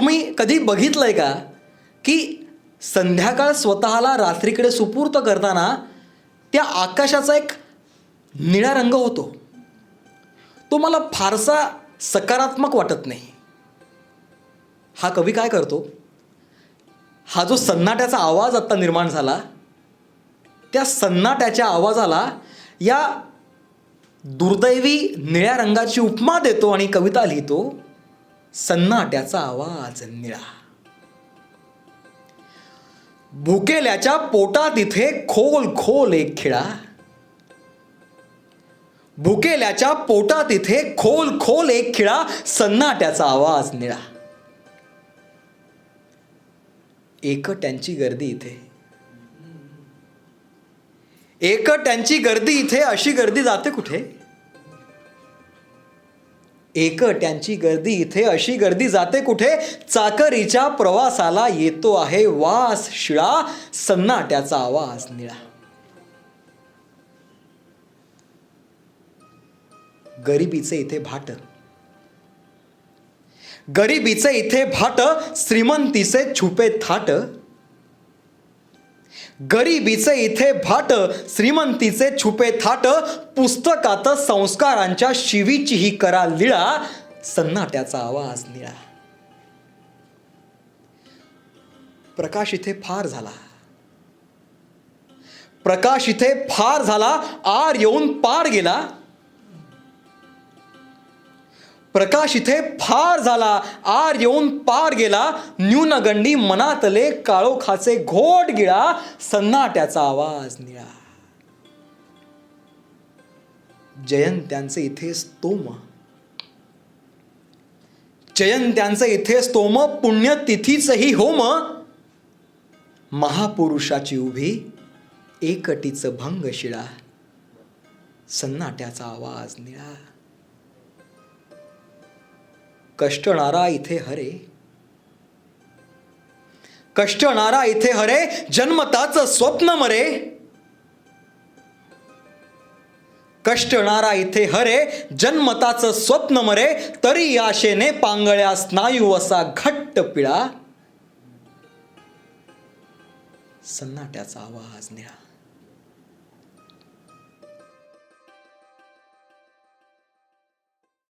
तुम्ही कधी बघितलंय का की संध्याकाळ स्वतःला रात्रीकडे सुपूर्त करताना त्या आकाशाचा एक निळा रंग होतो? तो मला फारसा सकारात्मक वाटत नाही. हा कवी काय करतो? हा जो सन्नाट्याचा आवाज आत्ता निर्माण झाला त्या सन्नाट्याच्या आवाजाला या दुर्दैवी निळ्या रंगाची उपमा देतो आणि कविता लिहितो. सन्नाट्याचा आवाज निळा. भुकेल्याच्या पोटात इथे खोल खोल एक खिळा. भुकेल्याच्या पोटात इथे खोल खोल एक खिळा सन्नाट्याचा आवाज निळा. एकट्यांची गर्दी इथे. एकट्यांची गर्दी इथे अशी गर्दी जाते कुठे? एकट्यांची गर्दी इथे अशी गर्दी जाते कुठे? चाकरीच्या प्रवासाला येतो आहे वास शिळा सन्नाट्याचा आवाज निळा. गरिबीचे इथे भाट. गरिबीचे इथे भाट श्रीमंतीचे छुपे थाट. गरिबीचे इथे भाट श्रीमंतीचे छुपे थाट पुस्तकात संस्कारांच्या शिवीची ही करा लिळा सन्नाट्याचा आवाज निळा. प्रकाश इथे फार झाला. प्रकाश इथे फार झाला आर येऊन पार गेला. प्रकाश इथे फार झाला. आर येऊन पार गेला. न्यूनगंडी मनातले काळोखाचे घोट गिळा. सन्नाट्याचा आवाज निळा. जयंत्यांचे इथे स्तोम. जयंत्यांचे इथे स्तोम. पुण्यतिथीचही होम. महापुरुषाची उभी. एकटीचं भंग शिळा सन्नाट्याचा आवाज निळा. कष्टणारा इथे हरे. कष्टणारा इथे हरे जन्मताच स्वप्न मरे. कष्टणारा इथे हरे जन्मताच स्वप्न मरे तरी आशेने पांगळ्या स्नायू असा घट्ट पिळा. सन्नाट्याचा आवाज निळा.